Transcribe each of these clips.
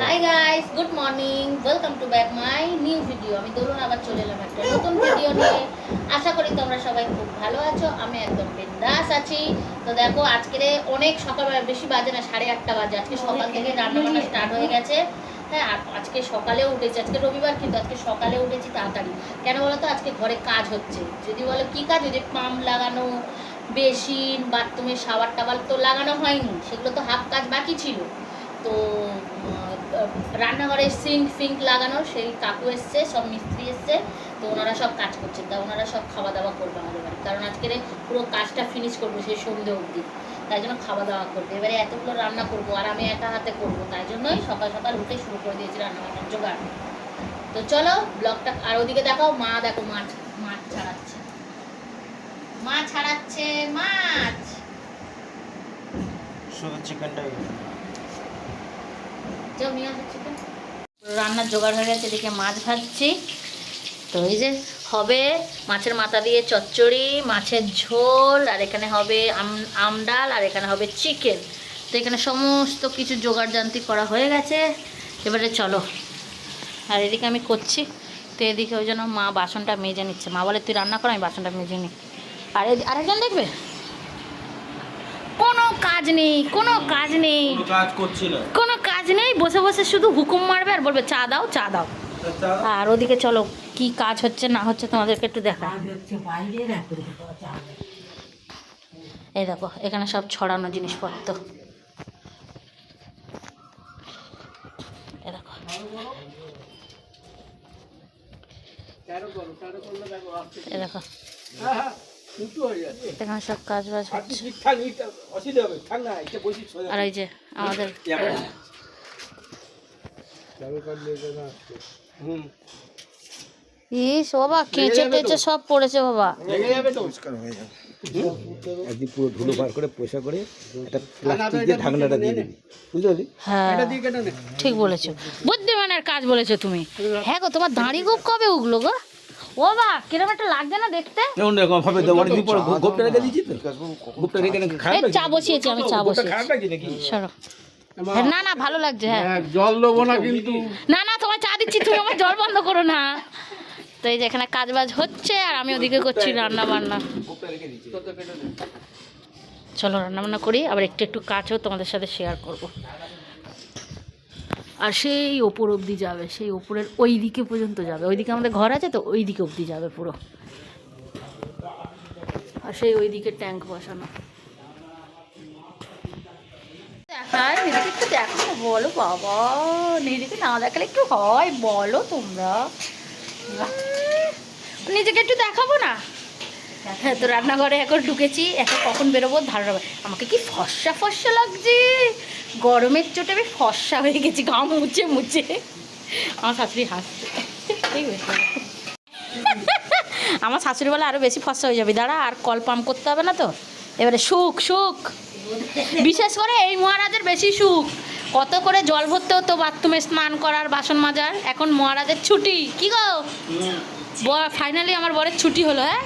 Hi guys good morning welcome to back my new video আমি দরুন আবার চলে এলাম একটা নতুন ভিডিও নিয়ে। আশা করি তোমরা সবাই খুব ভালো আছো আমি একদম বিন্দাস আছি। তো দেখো আজকে অনেক সকালবেলা বেশি বাজে না সাড়ে আটটা বাজে। আজকে সকাল থেকে রান্না বান্না স্টার্ট হয়ে গেছে। হ্যাঁ আর আজকে সকালেও উঠেছি আজকে রবিবার কিন্তু আজকে সকালে উঠেছি তাড়াতাড়ি। কেন বলো তো আজকে ঘরে কাজ হচ্ছে। যদি বলো কি কাজ ওই যে পাম্প লাগানো বেসিন বাথরুমে শাওয়ার টাওয়ার তো লাগানো হয়নি সেগুলো তো হাফ কাজ বাকি ছিল। তো রান্নাঘরে সিঙ্ক, ফিঙ্ক লাগানো, সেই কাকু এসছে, সব মিস্ত্রি এসছে, তো ওনারা সব কাজ করছেন তা ওনারা সব খাওয়া দাওয়া করবে আমাদের বাড়ি কারণ আজকের পুরো কাজটা ফিনিশ করব সেই সন্ধে অবধি। তাই জন্য খাওয়া দাওয়া করবে। এবারে এতগুলো রান্না করব, আর আমি একা হাতে করব, তাই জন্যই সকাল সকাল উঠে শুরু করে দিয়েছি রান্না বান্নার জোগাড়। তো চলো ব্লগটা আর ওদিকে দেখাও, মা দেখো মাছ মাছ ছাড়াচ্ছে। মা ছাড়াচ্ছে মাছ! শুধু চিকেনটাই যাও নিয়ে আসো চিকেন রান্নার জোগাড় হয়ে গেছে এদিকে মাছ ভাজছি। তো এই যে হবে মাছের মাথা দিয়ে চচ্চড়ি মাছের ঝোল আর এখানে হবে আম আমডাল আর এখানে হবে চিকেন তো এখানে সমস্ত কিছু জোগাড় জান্তি করা হয়ে গেছে। এবারে চলো। আর এদিকে আমি করছি। তো এদিকে ওই জন্য মা বাসনটা মেজে নিচ্ছে। মা বলে তুই রান্না কর আমি বাসনটা মেজে নিই। আর আরেকজন দেখবে? কোনো কাজ নেই কোনো কাজ নেই। কোনো কাজ কাজ নেই বসে বসে শুধু হুকুম মারবে আর বলবে চা দাও চা দাও। আর ওদিকে চলো কি কাজ হচ্ছে না হচ্ছে তোমাদেরকে একটু দেখা এই দেখো এখানে সব ছড়ানো জিনিসপত্র। দেখো। দেখো। এখানে সব কাজ বাজ হচ্ছে। আর এই যে আমাদের ইস বাবা কেঁচে টেচে সব পড়েছে বাবা। একদিন পুরো ধুলো বার করে পয়সা করে একটা প্লাস্টিক দিয়ে ঢাকনাটা দিয়ে দিবি। বুঝতে হ্যাঁ। ঠিক বলেছ। বুদ্ধিমানের কাজ বলেছ তুমি। হ্যাঁ গো তোমার দাঁড়ি গোপ কবে উগলো গো? ও বা কিরম একটা লাগছে না দেখতে? কেমন রকম হবে তো অনেকদিন পর গোপটা রেখে দিয়েছি তো। গোপটা রেখে রেখে খারাপ চা বসিয়েছি আমি চা বসিয়েছি। সরো। না না ভালো লাগছে হ্যাঁ। জল দেবো না কিন্তু। না না তোমার চা দিচ্ছি তুমি আমার জল বন্ধ করো না। তো এই যে এখানে কাজ বাজ হচ্ছে আর আমি ওদিকে করছি রান্না বান্না। চলো রান্না বান্না করি আবার একটু একটু কাজও তোমাদের সাথে শেয়ার করব। আর সেই ওপর অবধি যাবে সেই ওপরের ওই দিকে পর্যন্ত যাবে। ওইদিকে আমাদের ঘর আছে তো ওই দিকে অবধি যাবে পুরো। আর সেই ওই দিকে ট্যাঙ্ক বসানো। দেখায় নিজেকে একটু দেখো বলো, বাবা। নিজেকে না দেখালে একটু হয়, বলো তোমরা। নিজেকে একটু দেখাবো না? হ্যাঁ তো রান্নাঘরে এখন ঢুকেছি, এখন কখন বেরোবো ধারণা। আমাকে কি ফর্সা ফর্সা লাগছে? গরমের চোটে আমি ফর্সা হয়ে গেছি গাম মুছে মুছে। আমার শাশুড়ি হাসছে। আমার শাশুড়ি বলে আরও বেশি ফর্সা হয়ে যাবে, দাঁড়া, আর কল পাম্প করতে হবে না তো? এবারে সুখ সুখ বিশেষ করে এই মহারাজের বেশি সুখ। কত করে জল ভরতে হতো বাথরুমে স্নান করার, বাসন মাজার। এখন মহারাজের ছুটি। কি গো? ফাইনালি আমার বরের ছুটি হলো হ্যাঁ?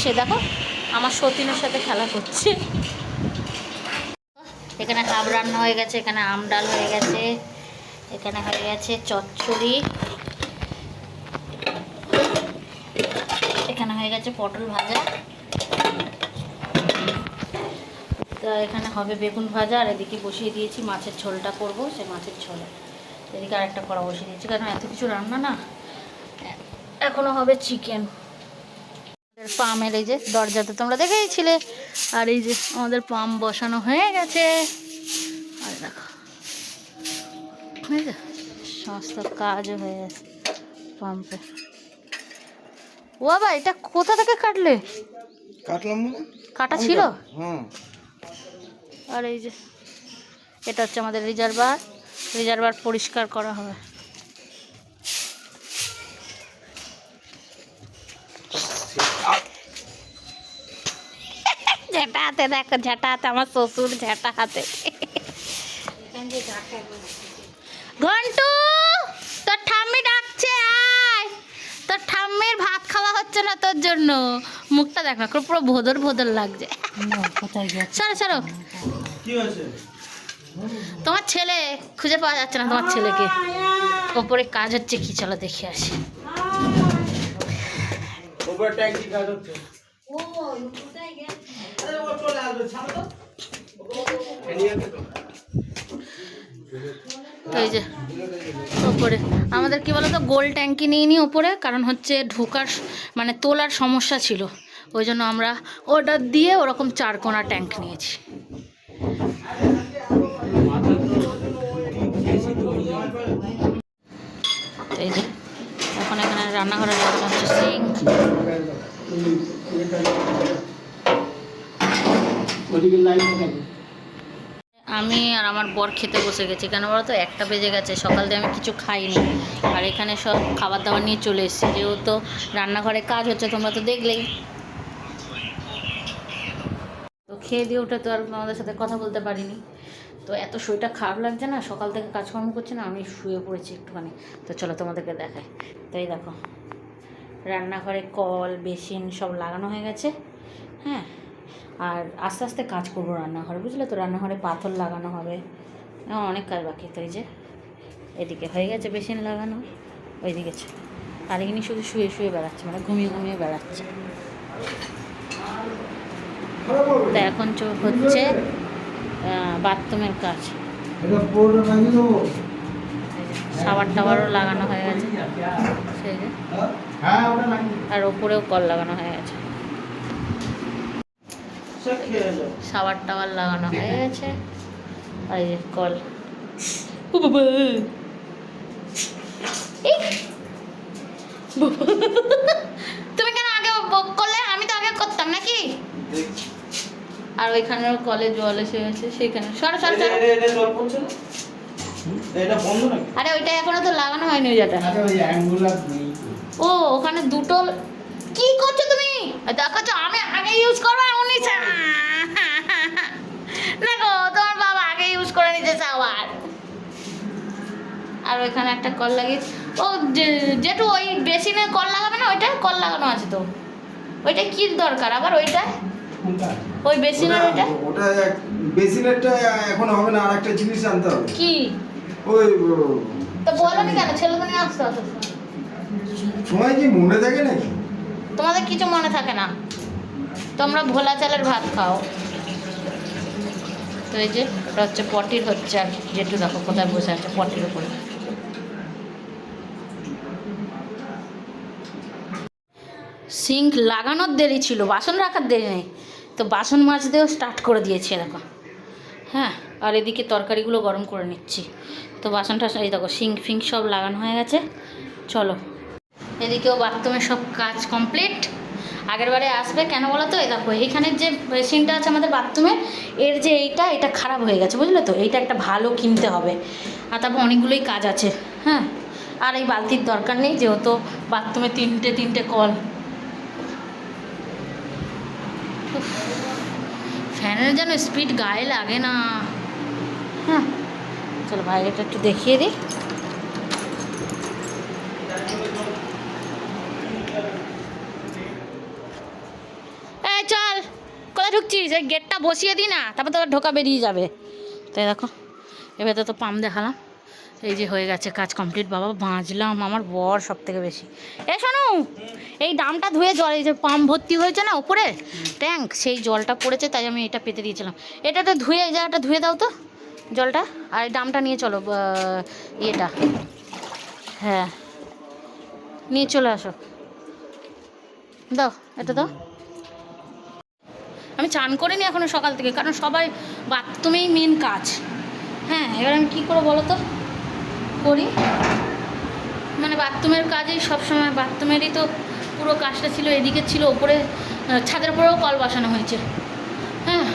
সে দেখো, আমার সতীনের সাথে খেলা করছে। এখানে হাব রান্না হয়ে গেছে, এখানে আম ডাল হয়ে গেছে, এখানে হয়ে গেছে চচ্চড়ি। এখানে হয়ে গেছে পটল ভাজা তো এখানে হবে বেগুন ভাজা আর এদিকে বসিয়ে দিয়েছি মাছের ঝোলটা করব সে মাছের ঝোল। এদিকে আরেকটা কড়া বসিয়ে দিয়েছি কারণ এত কিছু রান্না না। এখনও হবে চিকেন। পামের এই যে দরজাতে তোমরা দেখেইছিলে আর এই যে আমাদের পাম্প বসানো হয়ে গেছে। আর দেখো সমস্ত কাজও হয়ে গেছে পাম্পে ও বাবা এটা কোথা থেকে কাটলে? কাটলাম মানে? কাটা ছিল? হুম আর এই যে এটা হচ্ছে আমাদের রিজার্ভার। রিজার্ভার পরিষ্কার করা হবে। ঝেঁটা হাতে দেখো ঝেঁটা হাতে আমার শ্বশুর ঝেঁটা হাতে। ঘন্টু তোর ঠাম্মি ডাকছে আয়। তোর ঠাম্মির ভাত খাওয়া হচ্ছে না তোর জন্য। মুখটা দেখ পুরো ভোদর ভোদর লাগছে। সরো সরো। কি হয়েছে? তোমার ছেলে খুঁজে পাওয়া যাচ্ছে না তোমার ছেলেকে। ওপরে কাজ হচ্ছে কি চলো দেখে আসি। ওপরে ট্যাঙ্কি কাজ হচ্ছে। তো। এই যে ওপরে। আমাদের কি বলতো গোল ট্যাঙ্কি নিয়ে নিই ওপরে কারণ হচ্ছে ঢোকার মানে তোলার সমস্যা ছিল। ওই জন্য আমরা অর্ডার দিয়ে ওরকম চার কোনা ট্যাঙ্ক নিয়েছি। এখন এখানে সিঙ্ক আমি আর আমার বর খেতে বসে গেছি। কেন বলো তো একটা বেজে গেছে, সকাল দিয়ে আমি কিছু খাইনি। আর এখানে সব খাবার দাবার নিয়ে চলে এসেছি। যেহেতু রান্নাঘরে কাজ হচ্ছে, তোমরা তো দেখলেই তো খেয়ে দিয়ে ওঠে তো আর আমাদের সাথে কথা বলতে পারিনি। তো এত শরীরটা খারাপ লাগছে না, সকাল থেকে কাজকর্ম করছে না, আমি শুয়ে পড়েছি একটুখানি। তো চলো তোমাদেরকে দেখাই। তো এই দেখো, রান্নাঘরে কল, বেসিন সব লাগানো হয়ে গেছে হ্যাঁ? আর আস্তে আস্তে কাজ করব রান্নাঘরে, বুঝলে তো? রান্নাঘরে পাথর লাগানো হবে। অনেক কাজ বাকি তো এই যে। এদিকে হয়ে গেছে বেসিন লাগানো, ওইদিকে। আর এখানে শুধু শুয়ে শুয়ে বেড়াচ্ছে মানে ঘুমিয়ে ঘুমিয়ে বেড়াচ্ছে। তো এখন হচ্ছে বাথরুমের কাজ। সাবার টাবারও লাগানো হয়ে গেছে। সেই যে। হ্যাঁ আর ওপরেও কল লাগানো হয়ে গেছে। সব সাবার টাওয়ার লাগানো হয়ে গেছে। আর এই কল। ও বাবা। তুমি কেন আগে করলে? আমি তো আগে করতাম নাকি? আর ওইখানেও কলে জল এসে গেছে সেইখানে। সর সর সর। আরে ওইটা এখনও তো লাগানো হয়নি ওই ওইটা ও ওখানে দুটো কি করছ তুমি? দেখো তো আমি আগে ইউজ করব আর উনি চা- দেখো তোমার বাবা আগে ইউজ করে নিতে আবার। আর আর ওইখানে একটা কল লাগিয়ে ও যে- যেটু ওই বেসিনে কল লাগাবে না ওইটা কল লাগানো আছে তো। ওইটা কি দরকার? আবার ওইটা ওই বেসিনের ওইটা? ওটা বেসিনেরটা এখন হবে না আর একটা জিনিস আনতে হবে। কি? ওই তো বলো নি কেন? ছেলে নিয়ে আসতে সময় কি মনে থাকে নাকি? তোমাদের কিছু মনে থাকে না। তোমরা ভোলা চালের ভাত খাও। তো এই যে ওটা হচ্ছে পটির হচ্ছে আর যেটু দেখো কোথায় বসে আছে পটির উপরে। সিঙ্ক লাগানোর দেরি ছিল বাসন রাখার দেরি নেই। তো বাসন মাজতেও স্টার্ট করে দিয়েছি দেখো হ্যাঁ আর এদিকে তরকারিগুলো গরম করে নিচ্ছি। তো বাসন বাসনটা এই দেখো সিঙ্ক ফিং সব লাগানো হয়ে গেছে। চলো। এদিকেও বাথরুমের সব কাজ কমপ্লিট আগেরবারে আসবে কেন বলো তো? দেখো, এইখানের যে বেসিনটা আছে আমাদের বাথরুমে এর যে এইটা, এটা খারাপ হয়ে গেছে, বুঝলে তো? এইটা একটা ভালো কিনতে হবে। আর তারপর অনেকগুলোই কাজ আছে হ্যাঁ? আর এই বালতির দরকার নেই, যেহেতু বাথরুমে তিনটে তিনটে কল ফ্যানের যেন স্পিড গায়ে লাগে না। হ্যাঁ চলো বাইরেটা একটু দেখিয়ে দিই। এই চল, কোথায় ঢুকছিস? এই গেটটা বসিয়ে দি না, তারপর তোর ঢোকা বেরিয়ে যাবে। তাই দেখো, এবার তো পাম্প দেখালাম। এই যে হয়ে গেছে কাজ কমপ্লিট বাবা বাঁচলাম, আমার বর সব থেকে বেশি। এ শোনো এই ডামটা ধুয়ে জল, এই যে পাম্প ভর্তি হয়েছে না উপরে ট্যাঙ্ক, সেই জলটা পড়েছে, তাই আমি এটা পেতে দিয়েছিলাম। এটা তো ধুয়ে, এই জায়গাটা ধুয়ে দাও তো, জলটা। আর এই ডামটা নিয়ে চলো ইয়েটা। হ্যাঁ নিয়ে চলে আসো। দাও, এটা দাও। আমি চান করিনি এখনও সকাল থেকে, কারণ সবাই বাথরুমেই মেন কাজ। হ্যাঁ এবার আমি কী করে বলো তো? করি। মানে বাথরুমের কাজেই সবসময়, বাথরুমেরই তো পুরো কাজটা ছিল, এদিকে ছিল, ওপরে ছাদের উপরেও কল বসানো হয়েছে। হ্যাঁ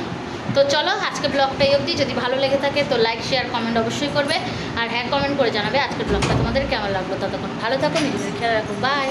তো চলো আজকে ব্লগটা এই অবধি। যদি ভালো লেগে থাকে তো লাইক শেয়ার কমেন্ট অবশ্যই করবে। আর হ্যাঁ কমেন্ট করে জানাবে আজকের ব্লগটা তোমাদের কেমন লাগল ততক্ষণ। ভালো থাকো, নিজেদের খেয়াল রাখো। বাই